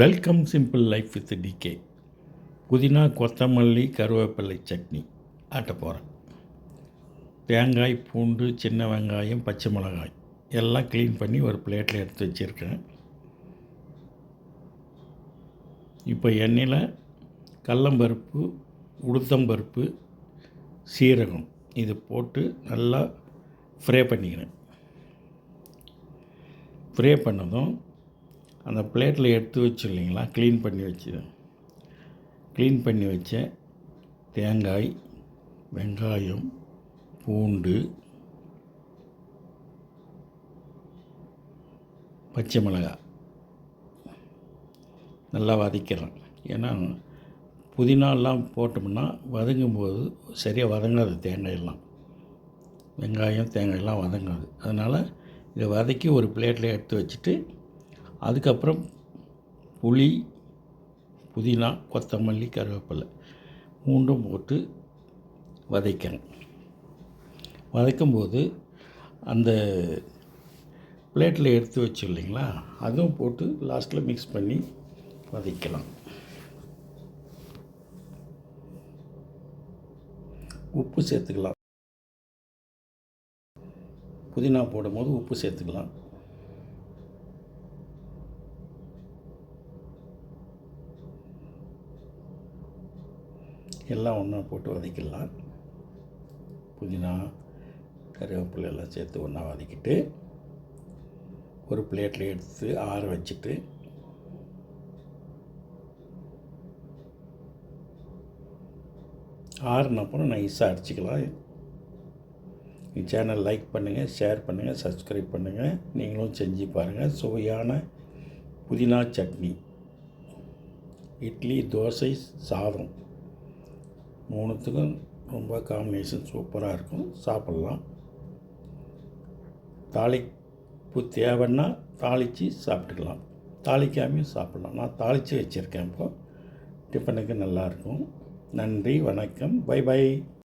Welcome simple life with DK புதினா கொத்தமல்லி கருவேப்பிலை சட்னி. ஆட்ட போகிறேன் தேங்காய் பூண்டு சின்ன வெங்காயம் பச்சை மிளகாய். எல்லாம் க்ளீன் பண்ணி ஒரு பிளேட்டில் எடுத்து வச்சுருக்கேன். இப்போ எண்ணெயில் கடலம்பருப்பு உளுத்தம்பருப்பு சீரகம் இது போட்டு நல்லா ஃப்ரே பண்ணிக்கிறேன். ஃப்ரே பண்ணதும் அந்த பிளேட்டில் எடுத்து வச்சு இல்லைங்களா? க்ளீன் பண்ணி வச்சு க்ளீன் பண்ணி வச்ச தேங்காய் வெங்காயம் பூண்டு பச்சை மிளகாய் நல்லா வதக்கிறேன். ஏன்னா புதினாலாம் போட்டோம்னா வதங்கும்போது சரியாக வதங்காது தேங்காயெல்லாம். வெங்காயம் தேங்காயெல்லாம் வதங்காது. அதனால் இதை வதக்கி ஒரு பிளேட்டில் எடுத்து வச்சுட்டு அதுக்கப்புறம் புளி புதினா கொத்தமல்லி கருவேப்பிலை மூண்டும் போட்டு வதைக்கணும் வதக்கும்போது அந்த பிளேட்டில் எடுத்து வச்சு இல்லைங்களா அதுவும் போட்டு லாஸ்ட்டில் மிக்ஸ் பண்ணி வதக்கலாம். உப்பு சேர்த்துக்கலாம். புதினா போடும்போது உப்பு சேர்த்துக்கலாம். எல்லாம் ஒன்றா போட்டு வதக்கிடலாம். புதினா கருவேப்பிலை எல்லாம் சேர்த்து ஒன்றா வதக்கிட்டு ஒரு பிளேட்டில் எடுத்து ஆற வச்சுட்டு ஆறுனப்புறம் நைஸாக அடிச்சுக்கலாம். என் சேனல் லைக் பண்ணுங்கள் ஷேர் பண்ணுங்கள் சப்ஸ்கிரைப் பண்ணுங்கள் நீங்களும் செஞ்சு பாருங்கள் சுவையான புதினா சட்னி. இட்லி தோசை சாதம். மூணுத்துக்கும் ரொம்ப காம்பினேஷன் சூப்பராக இருக்கும். சாப்பிட்லாம். தாளிப்பு தேவைன்னா தாளித்து சாப்பிட்டுக்கலாம். தாளிக்காமையும் சாப்பிட்லாம். நான் தாளித்து வச்சுருக்கேன் இப்போ. டிஃபனுக்கு நல்லாயிருக்கும் நன்றி வணக்கம். Bye bye.